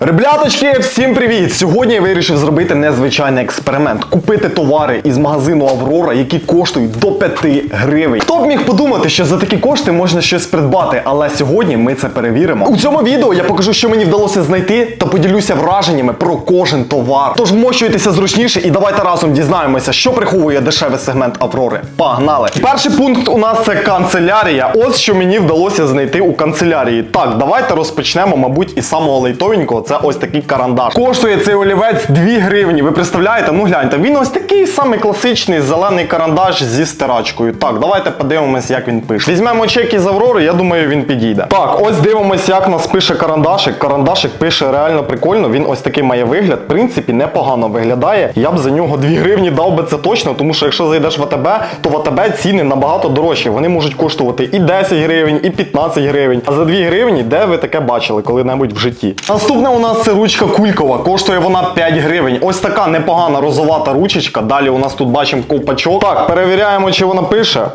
Ребляточки, всім привіт! Сьогодні я вирішив зробити незвичайний експеримент. Купити товари із магазину Аврора, які коштують до 5 гривень. Хто б міг подумати, що за такі кошти можна щось придбати, але сьогодні ми це перевіримо. У цьому відео я покажу, що мені вдалося знайти, та поділюся враженнями про кожен товар. Тож вмощуйтеся зручніше і давайте разом дізнаємося, що приховує дешевий сегмент Аврори. Погнали! Перший пункт у нас це канцелярія. Ось що мені вдалося знайти у канцелярії. Так, давайте розпочнемо, мабуть, із самого лейтовенького. Це ось такий карандаш. Коштує цей олівець 2 гривні. Ви представляєте? Ну гляньте, він ось такий самий класичний зелений карандаш зі стирачкою. Так, давайте подивимось, як він пише. Візьмемо чек із Аврори, я думаю, він підійде. Так, ось дивимось, як нас пише карандашик. Карандашик пише реально прикольно. Він ось такий має вигляд. В принципі, непогано виглядає. Я б за нього 2 гривні дав би це точно, тому що якщо зайдеш в АТБ, то в АТБ ціни набагато дорожчі. Вони можуть коштувати і 10 гривень, і 15 гривень. А за 2 гривні, де ви таке бачили коли-небудь в житті? Наступне у нас це ручка кулькова. Коштує вона 5 гривень. Ось така непогана розовата ручечка. Далі у нас тут бачимо ковпачок. Так, перевіряємо, чи вона пише.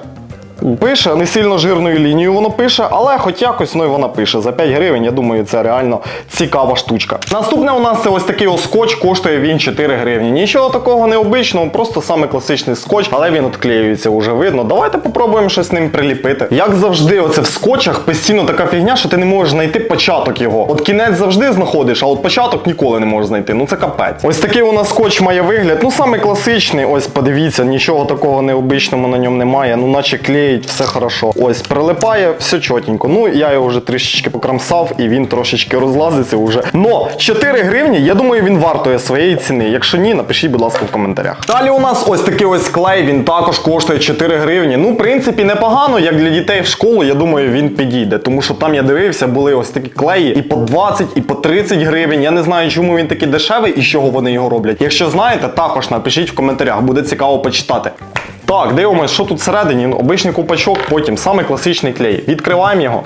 Пише, не сильно жирною лінією воно пише, але хоч якось ну і вона пише. За 5 гривень, я думаю, це реально цікава штучка. Наступне у нас це ось такий ось скотч, коштує він 4 гривні. Нічого такого необичного, просто саме класичний скотч, але він відклеюється вже видно. Давайте попробуємо щось з ним приліпити. Як завжди, оце в скотчах постійно така фігня, що ти не можеш знайти початок його. От кінець завжди знаходиш, а от початок ніколи не можеш знайти. Ну це капець. Ось такий у нас скотч має вигляд. Ну саме класичний. Ось подивіться, нічого такого необичного на ньому немає. Ну наче клеїть, все хорошо. Ось прилипає, все чотенько. Ну я його вже трішечки покрамсав і він трошечки розлазиться вже. Но 4 гривні, я думаю, він вартує своєї ціни. Якщо ні, напишіть, будь ласка, в коментарях. Далі у нас ось такий ось клей, він також коштує 4 гривні. Ну, в принципі, непогано, як для дітей в школу, я думаю, він підійде. Тому що там я дивився, були ось такі клеї і по 20, і по 30 гривень. Я не знаю, чому він такий дешевий і з чого вони його роблять. Якщо знаєте, також напишіть в коментарях, буде цікаво почитати. Так, дивимось, що тут всередині. Ну, обичний купачок, потім самий класичний клей. Відкриваємо його.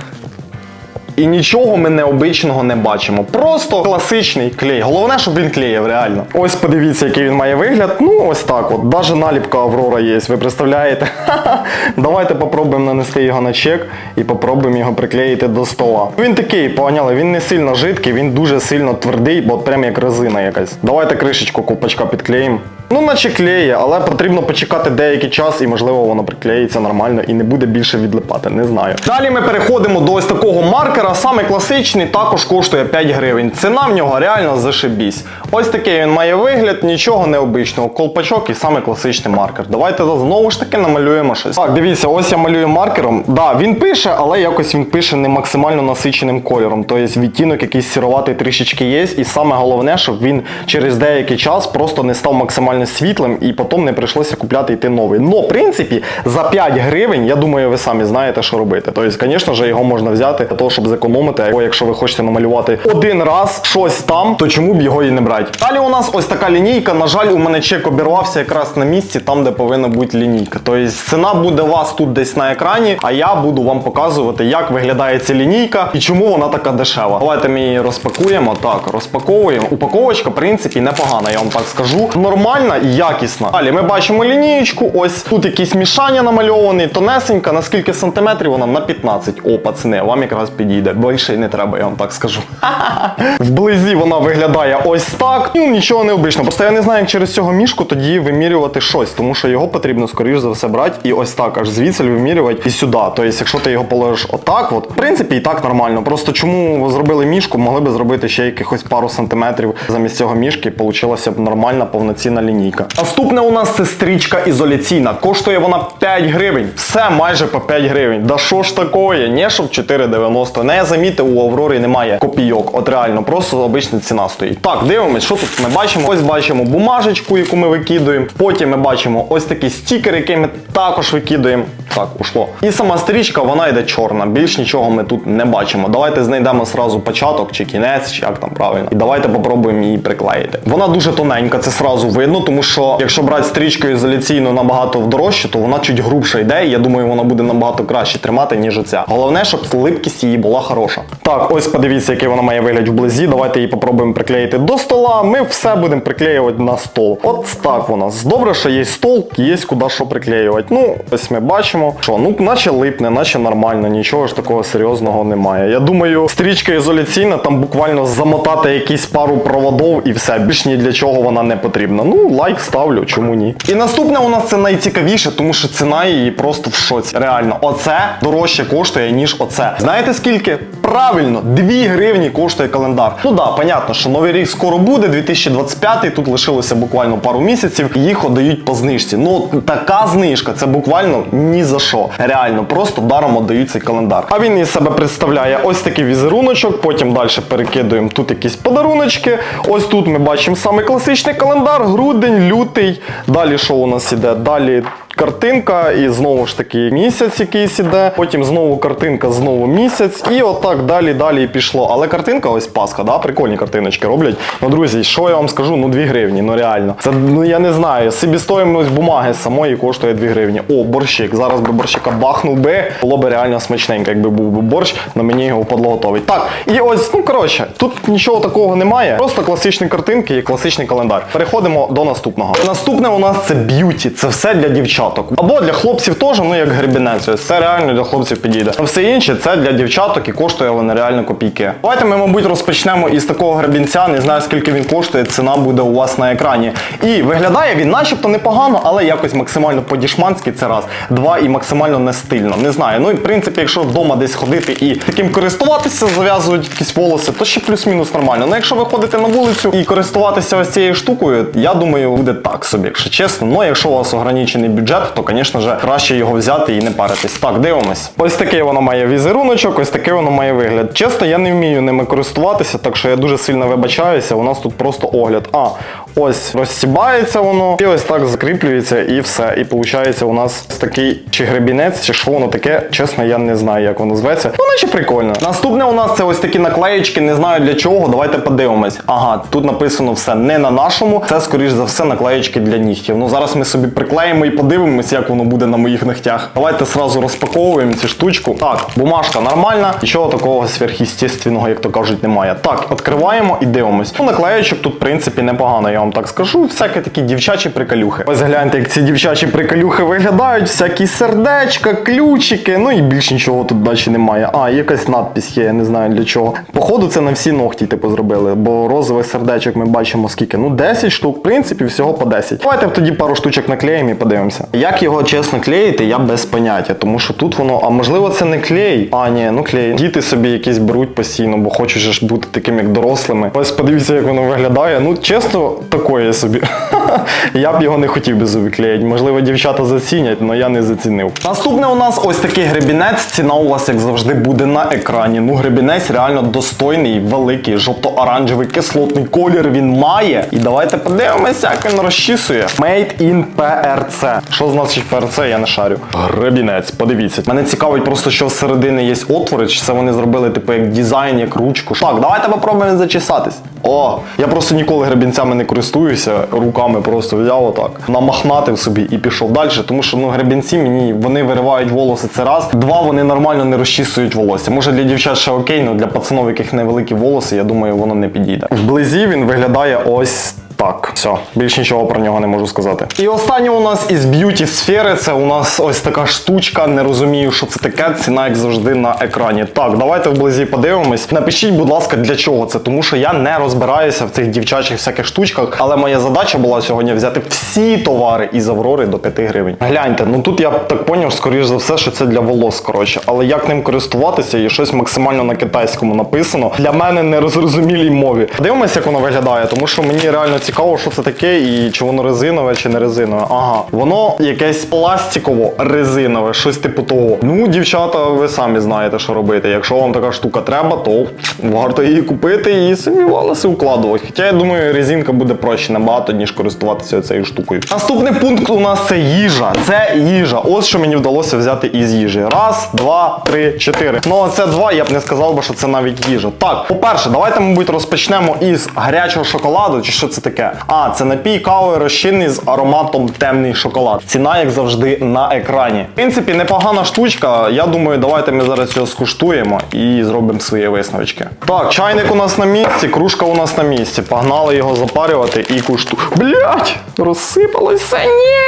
І нічого ми необичного не бачимо. Просто класичний клей. Головне, щоб він клеїв, реально. Ось подивіться, який він має вигляд. Ну, ось так от. Даже наліпка Аврора є, ви представляєте? Давайте попробуємо нанести його на чек і попробуємо його приклеїти до стола. Він такий, поняли, він не сильно жидкий, він дуже сильно твердий, бо прям як резина якась. Давайте кришечку купачка підклеїмо. Ну, наче клеє, але потрібно почекати деякий час і, можливо, воно приклеїться нормально і не буде більше відлипати. Не знаю. Далі ми переходимо до ось такого маркера. Саме класичний також коштує 5 гривень. Ціна в нього реально зашибісь. Ось такий він має вигляд, нічого необичного. Колпачок і саме класичний маркер. Давайте знову ж таки намалюємо щось. Так, дивіться, ось я малюю маркером. Да, він пише, але якось він пише не максимально насиченим кольором. Тобто відтінок якийсь сіроватий трішечки є. І саме головне, щоб він через деякий час просто не став максимально світлим і потім не прийшлося купляти йти новий. Но, в принципі, за 5 гривень, я думаю, ви самі знаєте, що робити. Тобто, звісно ж, його можна взяти для того, щоб зекономити. Або якщо ви хочете намалювати один раз щось там, то чому б його і не брати? Далі у нас ось така лінійка. На жаль, у мене чек обірвався якраз на місці, там, де повинна бути лінійка. Тобто ціна буде у вас тут десь на екрані, а я буду вам показувати, як виглядає ця лінійка і чому вона така дешева. Давайте ми її розпакуємо. Так, розпаковуємо. Упаковочка, в принципі, непогана, я вам так скажу. Нормальна і якісна. Далі ми бачимо лінієчку. Ось тут якісь мішання намальовані, тонесенька. На скільки сантиметрів вона? На 15. О, пацани, вам якраз підійде. Більше й не треба, я вам так скажу. Вблизі вона виглядає ось так. Ну, нічого необичного. Просто я не знаю, як через цього мішку тоді вимірювати щось, тому що його потрібно, скоріш за все, брати і ось так, аж звідси вимірювати і сюди. Тобто, якщо ти його положиш отак, от, в принципі, і так нормально. Просто чому зробили мішку, могли би зробити ще якихось пару сантиметрів замість цього мішки, получилася б нормальна повноцінна лінійка. Наступне у нас це стрічка ізоляційна. Коштує вона 5 гривень. Все майже по 5 гривень. Да що ж такое? Не щоб 4,90. Не заміти, у Аврорі немає копійок. От реально, просто обична ціна стоїть. Так, дивимось, що тут ми бачимо. Ось бачимо бумажечку, яку ми викидуємо. Потім ми бачимо ось такий стікер, який ми також викидуємо. Так, ушло. І сама стрічка, вона йде чорна. Більш нічого ми тут не бачимо. Давайте знайдемо сразу початок чи кінець, чи як там правильно. І давайте попробуємо її приклеїти. Вона дуже тоненька, це сразу видно, тому що якщо брати стрічку ізоляційну набагато дорожче, то вона чуть грубша йде, і я думаю, вона буде набагато краще тримати, ніж оця. Головне, щоб липкість її була хороша. Так, ось подивіться, який вона має вигляд вблизі. Давайте її попробуємо приклеїти до стола. Ми все будемо приклеювати на стол. От так воно. Добре, що є стол, є куди що приклеювати. Ну, ось ми бачимо, що ну, наче липне, наче нормально, нічого ж такого серйозного немає. Я думаю, стрічка ізоляційна, там буквально замотати якісь пару проводов і все. Більш ні для чого вона не потрібна. Ну, лайк ставлю, чому ні. І наступне у нас це найцікавіше, тому що ціна її просто в шоці. Реально, оце дорожче коштує, ніж оце. Знаєте скільки? Правильно, 2 гривні коштує календар. Ну да, понятно, що новий рік скоро буде, 2025, тут лишилося буквально пару місяців, їх отдають по знижці. Ну така знижка, це буквально ні за що. Реально, просто даром отдають цей календар. А він із себе представляє ось такий візеруночок, потім далі перекидуємо тут якісь подаруночки. Ось тут ми бачимо саме класичний календар, грудень, лютий. Далі що у нас іде? Далі картинка, і знову ж таки місяць якийсь іде. Потім знову картинка, знову місяць, і отак далі, далі пішло. Але картинка, ось Пасха, да, прикольні картиночки роблять. Ну, друзі, що я вам скажу? Ну, 2 гривні, ну реально. Це ну я не знаю. Себістоїмость бумаги самої коштує 2 гривні. О, борщик. Зараз би борщика бахнув би, було би реально смачненько, якби був би борщ, на мені його впадло готовий. Так, і ось, ну коротше, тут нічого такого немає. Просто класичні картинки і класичний календар. Переходимо до наступного. Наступне у нас це б'юті. Це все для дівчаток. Або для хлопців теж, ну як гребінець. Це реально для хлопців підійде. А все інше це для дівчаток і коштує вони реально копійки. Давайте ми, мабуть, розпочнемо із такого гребінця. Не знаю скільки він коштує. Ціна буде у вас на екрані. І виглядає він, начебто, непогано, але якось максимально по-дішманськи це раз. Два і максимально не стильно. Не знаю. Ну і в принципі, якщо вдома десь ходити і таким користуватися, зав'язують якісь волоси, то ще плюс-мінус нормально. Ну якщо ви ходите на вулицю і користуватися ось цією штукою, я думаю, буде так собі, якщо чесно. Ну, якщо у вас ограничений бюджет, то, звісно ж, краще його взяти і не паритись. Так, дивимось. Ось такий воно має візеруночок, ось такий воно має вигляд. Чесно, я не вмію ними користуватися, так що я дуже сильно вибачаюся. У нас тут просто огляд. А, ось розсібається воно, і ось так закріплюється, і все. І виходить, у нас такий чи гребінець, чи що воно таке. Чесно, я не знаю, як воно зветься. Ну, наче прикольно. Наступне у нас це ось такі наклеєчки, не знаю для чого. Давайте подивимось. Ага, тут написано все не на нашому. Це, скоріш за все, наклеєчки для нігтів. Ну зараз ми собі приклеїмо і подивимось, як воно буде на моїх ногтях. Давайте сразу розпаковуємо цю штучку. Так, бумажка нормальна, нічого такого сверхъестественного, як то кажуть, немає. Так, відкриваємо і дивимось. Ну, наклеєчок тут, в принципі, непогано, я вам так скажу. Всякі такі дівчачі приколюхи. Ось гляньте, як ці дівчачі приколюхи виглядають. Всякі сердечка, ключики. Ну і більш нічого тут далі немає. А, якась надпись є, я не знаю для чого. Походу, це на всі ногті, типу, зробили. Бо розових сердечок ми бачимо скільки. Ну, 10 штук, в принципі, всього по 10. Давайте тоді пару штучок наклеїмо і подивимося. Як його чесно клеїти, я без поняття, тому що тут воно, а можливо, це не клей. А, ні, ну клей. Діти собі якісь беруть постійно, бо хочуть ж бути такими, як дорослими. Ось подивіться, як воно виглядає. Ну, чесно, такое собі. я б його не хотів би собі. Можливо, дівчата зацінять, але я не зацінив. Наступне у нас ось такий гребінець. Ціна у вас, як завжди, буде на екрані. Ну, гребінець реально достойний, великий, жовто-оранжевий кислотний колір він має. І давайте подивимося, як він розчісує. Made in PRC. Що значить PRC, я не шарю. Гребінець, подивіться. Мене цікавить просто, що всередині є отвори, чи це вони зробили, типу, як дизайн, як ручку. Так, давайте попробуємо зачесатись. О, я просто ніколи гребінцями не користуюся, руками просто взяв отак, намахнатив собі і пішов далі. Тому що ну гребінці мені вони виривають волоси це раз. Два вони нормально не розчісують волосся. Може для дівчат ще окей, але для пацанов, яких невеликі волоси, я думаю, воно не підійде. Вблизі він виглядає ось. Так, все, більш нічого про нього не можу сказати. І останнє у нас із б'юті сфери. Це у нас ось така штучка. Не розумію, що це таке. Ціна, як завжди, на екрані. Так, давайте вблизі подивимось. Напишіть, будь ласка, для чого це, тому що я не розбираюся в цих дівчачих всяких штучках. Але моя задача була сьогодні взяти всі товари із Аврори до 5 гривень. Гляньте, ну тут я так поняв, скоріш за все, що це для волос. Коротше, але як ним користуватися і щось максимально на китайському написано. Для мене не розрозумілій мові. Дивимося, як воно виглядає, тому що мені реально цікаво, що це таке, і чи воно резинове, чи не резинове. Ага, воно якесь пластиково-резинове, щось типу того. Ну, дівчата, ви самі знаєте, що робити. Якщо вам така штука треба, то варто її купити і собі волоси укладувати. Хоча я думаю, резинка буде проще набагато, ніж користуватися цією штукою. Наступний пункт у нас це їжа. Це їжа. Ось що мені вдалося взяти із їжі. Раз, два, три, чотири. Ну, а це два, я б не сказав би, що це навіть їжа. Так, по-перше, давайте, мабуть, розпочнемо із гарячого шоколаду, чи що це таке. Таке? А, це напій кави розчинний з ароматом темний шоколад. Ціна, як завжди, на екрані. В принципі, непогана штучка. Я думаю, давайте ми зараз його скуштуємо і зробимо свої висновочки. Так, чайник у нас на місці, кружка у нас на місці. Погнали його запарювати і кушту. Блять! Розсипалося. Ні!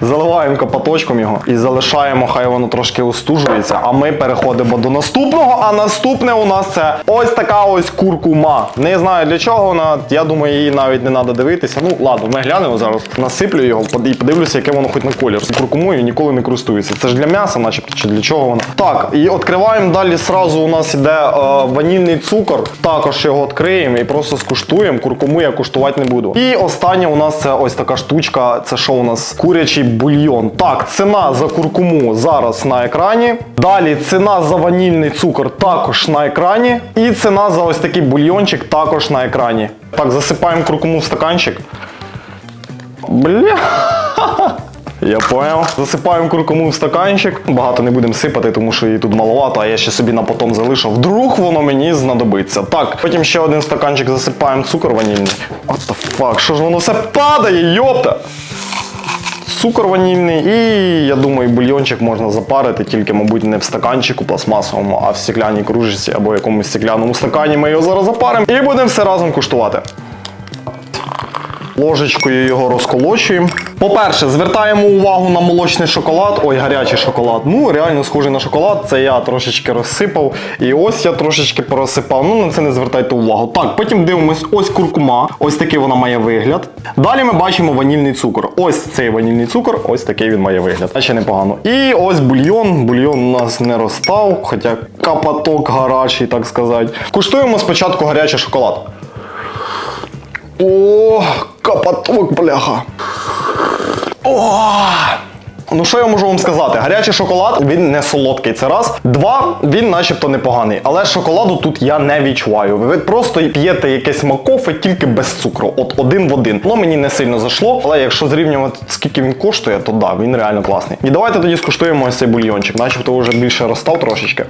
Заливаємо капоточком його і залишаємо, хай воно трошки устужується. А ми переходимо до наступного. А наступне у нас це ось така ось куркума. Не знаю для чого вона. Я думаю, її навіть не треба дивитися. Ну ладно, ми глянемо зараз. Насиплю його і подивлюся, яке воно хоч на колір. Куркумою ніколи не користуюся. Це ж для м'яса, начебто, чи для чого воно. Так, і відкриваємо далі. Сразу у нас іде е, ванільний цукор. Також його відкриємо і просто скуштуємо. Куркуму я куштувати не буду. І останнє у нас це ось така штучка. Це що у нас? Курячий бульйон. Так, ціна за куркуму зараз на екрані. Далі ціна за ванільний цукор також на екрані. І ціна за ось такий бульйончик також на екрані. Так, засипаємо куркуму в стаканчик. Бля. Я поняв. Засипаємо куркуму в стаканчик. Багато не будемо сипати, тому що її тут маловато, а я ще собі на потом залишив. Вдруг воно мені знадобиться. Так, потім ще один стаканчик засипаємо цукор ванільний. What the fuck, що ж воно все падає, йопта! Цукор ванільний, і я думаю, бульйончик можна запарити, тільки, мабуть, не в стаканчику пластмасовому, а в стеклянній кружці або якомусь стеклянному стакані. Ми його зараз запаримо і будемо все разом куштувати. Ложечкою його розколочуємо. По-перше, звертаємо увагу на молочний шоколад. Ой, гарячий шоколад. Ну, реально схожий на шоколад. Це я трошечки розсипав. І ось я трошечки порозсипав. Ну, на це не звертайте увагу. Так, потім дивимось, ось куркума. Ось такий вона має вигляд. Далі ми бачимо ванільний цукор. Ось цей ванільний цукор, ось такий він має вигляд. А ще непогано. І ось бульйон. Бульйон у нас не розстав, хоча капаток гарячий, так сказати. Куштуємо спочатку гарячий шоколад. О, капаток, бляха. О! Ну що я можу вам сказати? Гарячий шоколад він не солодкий. Це раз. Два, він начебто непоганий. Але шоколаду тут я не відчуваю. Ви просто п'єте якесь макофе тільки без цукру. От один в один. Воно мені не сильно зайшло, але якщо зрівнювати, скільки він коштує, то да, він реально класний. І давайте тоді скуштуємо ось цей бульйончик. Начебто вже більше розстав трошечки.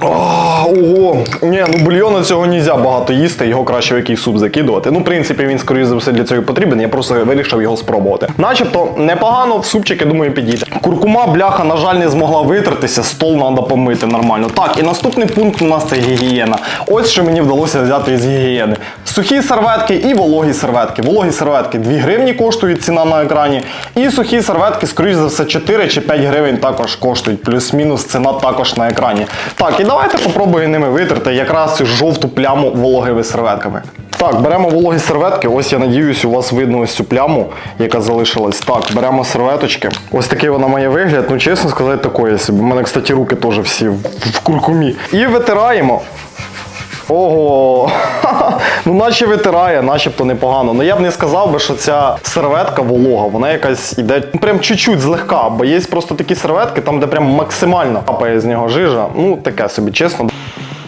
А, Ого, ні, ну бульйону цього не можна багато їсти, його краще в якийсь суп закидувати. Ну, в принципі, він, скоріше за все, для цього потрібен. Я просто вирішив його спробувати. Начебто непогано, в супчик, я думаю, підійде. Куркума, бляха, на жаль, не змогла витертися, стол треба помити нормально. Так, і наступний пункт у нас це гігієна. Ось що мені вдалося взяти із гігієни. Сухі серветки і вологі серветки. Вологі серветки 2 гривні коштують ціна на екрані. І сухі серветки, скоріш за все, 4 чи 5 гривень також коштують. Плюс-мінус ціна також на екрані. Так, і давайте попробую ними витерти якраз цю жовту пляму вологими серветками. Так, беремо вологі серветки. Ось я надіюсь, у вас видно ось цю пляму, яка залишилась. Так, беремо серветочки. Ось такий вона має вигляд. Ну, чесно сказати, такої собі. У мене, кстати, руки теж всі в, куркумі. І витираємо. Ого, ну наче витирає, начебто непогано. Ну я б не сказав би, що ця серветка волога, вона якась іде прям чуть-чуть злегка, бо є просто такі серветки, там де прям максимально капає з нього жижа. Ну таке собі, чесно.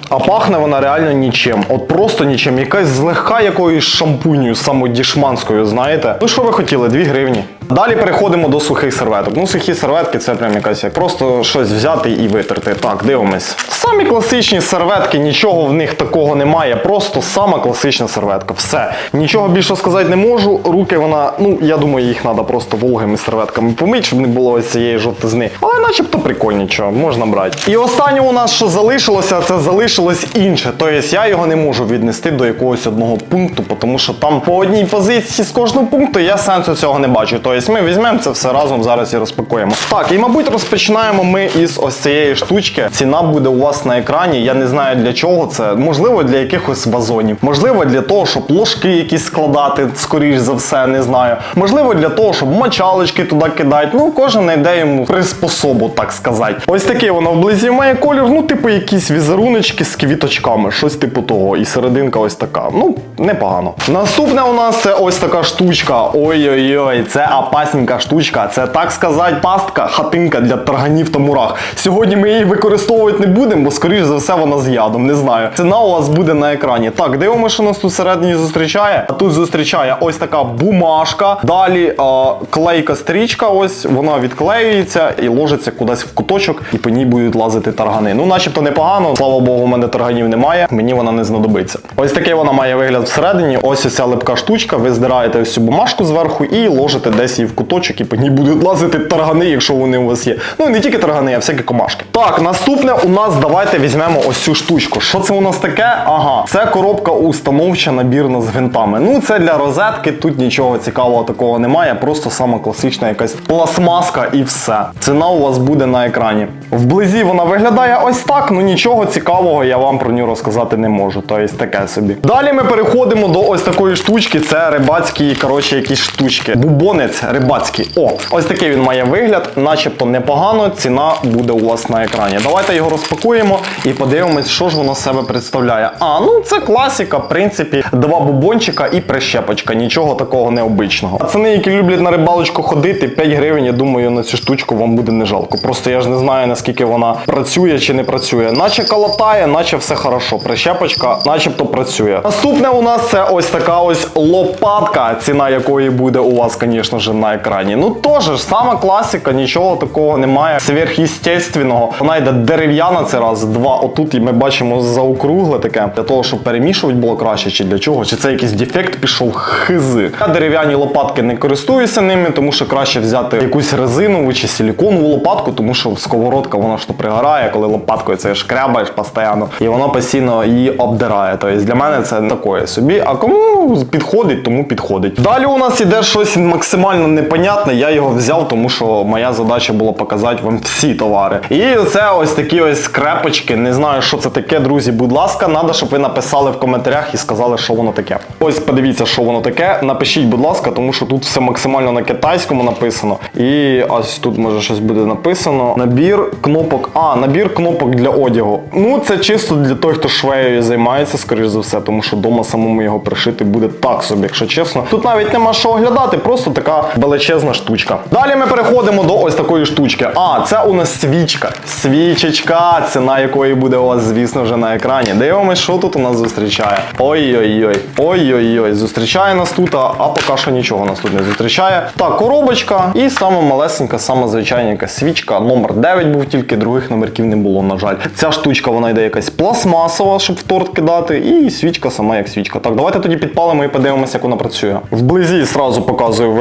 А пахне вона реально нічим. От просто нічим. Якась злегка якоюсь шампунью самодішманською, знаєте. Ну що ви хотіли? 2 гривні. Далі переходимо до сухих серветок. Ну, сухі серветки це прям якась як просто щось взяти і витерти. Так, дивимось. Самі класичні серветки, нічого в них такого немає. Просто сама класична серветка. Все. Нічого більше сказати не можу. Руки вона, ну я думаю, їх треба просто вологими серветками помити, щоб не було ось цієї жовтизни. Але начебто прикольнічого, можна брати. І останнє у нас, що залишилося, це залишилось інше. Тобто я його не можу віднести до якогось одного пункту, тому що там по одній позиції з кожного пункту я сенсу цього не бачу. Тобто ми візьмемо це все разом зараз і розпакуємо. Так, і мабуть розпочинаємо ми із ось цієї штучки. Ціна буде у вас на екрані. Я не знаю для чого це. Можливо, для якихось вазонів. Можливо, для того, щоб ложки якісь складати, скоріш за все, не знаю. Можливо, для того, щоб мочалочки туди кидати. Ну, кожен знайде йому приспособу, так сказати. Ось таке воно вблизі має колір. Ну, типу, якісь візеруночки з квіточками, щось типу того. І серединка ось така. Ну, непогано. Наступне у нас це ось така штучка. Ой-ой-ой, це опасненька штучка. Це так сказати, пастка, хатинка для тарганів та мурах. Сьогодні ми її використовувати не будемо, бо скоріш за все вона з ядом. Не знаю. Ціна у вас буде на екрані. Так, дивимося, що нас тут всередині зустрічає. А тут зустрічає ось така бумажка. Далі а, клейка стрічка. Ось вона відклеюється і ложиться кудись в куточок, і по ній будуть лазити таргани. Ну, начебто непогано. Слава Богу, у мене тарганів немає. Мені вона не знадобиться. Ось такий вона має вигляд всередині. Ось ось ця липка штучка. Ви здираєте ось цю бумажку зверху і ложите десь її в куточок, і по ній будуть лазити таргани, якщо вони у вас є. Ну і не тільки таргани, а всякі комашки. Так, наступне у нас давайте візьмемо ось цю штучку. Що це у нас таке? Ага, це коробка установча набірна з гвинтами. Ну це для розетки. Тут нічого цікавого такого немає. Просто сама класична якась пластмаска і все. Ціна у вас буде на екрані. Вблизі вона виглядає ось так. Ну нічого цікавого я вам про нього розказати не можу. Тобто таке собі. Далі ми переходимо до ось такої штучки. Це рибацькі, коротше, якісь штучки. Бубонець рибацький. О, ось такий він має вигляд, начебто непогано. Ціна буде у вас на екрані. Давайте його розпакуємо і подивимось, що ж воно себе представляє. А, ну це класика, в принципі, два бубончика і прищепочка. Нічого такого необичного. Пацани, які люблять на рибалочку ходити, 5 гривень, я думаю, на цю штучку вам буде не жалко. Просто я ж не знаю, наскільки вона працює чи не працює. Наче калатає, наче все хорошо. Прищепочка, начебто працює. Наступне у нас це ось така ось лопатка, ціна якої буде у вас, звісно ж, на екрані. Ну теж сама класика, нічого такого немає сверхъестественного. Вона йде дерев'яна це раз, два. Отут і ми бачимо заокругле таке для того, щоб перемішувати було краще, чи для чого, чи це якийсь дефект пішов хизи. Я дерев'яні лопатки не користуюся ними, тому що краще взяти якусь резинову чи силіконову лопатку, тому що сковородка вона ж то пригорає, коли лопаткою це шкрябаєш постійно, і вона постійно її обдирає. Тобто для мене це такое собі. А кому підходить, тому підходить. Далі у нас іде щось максимально непонятне. Я його взяв, тому що моя задача була показати вам всі товари. І це ось такі ось скрепочки. Не знаю, що це таке, друзі. Будь ласка, треба, щоб ви написали в коментарях і сказали, що воно таке. Ось подивіться, що воно таке. Напишіть, будь ласка, тому що тут все максимально на китайському написано. І ось тут може щось буде написано. Набір кнопок. А, набір кнопок для одягу. Ну, це чисто для той, хто швеєю займається, скоріш за все, тому що вдома самому його пришити буде так собі, якщо чесно. Тут навіть нема що оглядати, просто така величезна штучка. Далі ми переходимо до ось такої штучки. А, це у нас свічка. Свічечка, ціна якої буде у вас, звісно, вже на екрані. Дивимось, що тут у нас зустрічає. Ой-ой-ой, ой-ой-ой, зустрічає нас тут, а поки що нічого нас тут не зустрічає. Так, коробочка і сама малесенька, сама звичайненька свічка. Номер 9 був тільки, других номерків не було, на жаль. Ця штучка, вона йде якась пластмасова, щоб в торт кидати, і свічка сама як свічка. Так, давайте тоді підпалимо і подивимося, як вона працює. Вблизі зразу показую,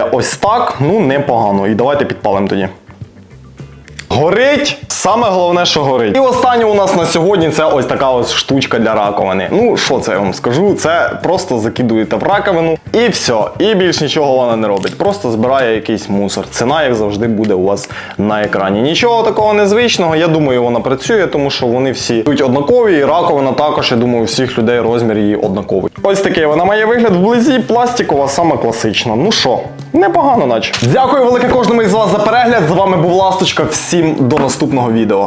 виглядає ось так. Ну, непогано. І давайте підпалимо тоді. Горить, саме головне, що горить. І останнє у нас на сьогодні це ось така ось штучка для раковини. Ну, що це я вам скажу? Це просто закидуєте в раковину і все. І більш нічого вона не робить. Просто збирає якийсь мусор. Ціна, як завжди, буде у вас на екрані. Нічого такого незвичного. Я думаю, вона працює, тому що вони всі йдуть однакові. І раковина також, я думаю, у всіх людей розмір її однаковий. Ось такий вона має вигляд вблизі, пластикова, саме класична. Ну що, непогано, наче. Дякую велике кожному із вас за перегляд. З вами був Ласточка. Всім до наступного відео.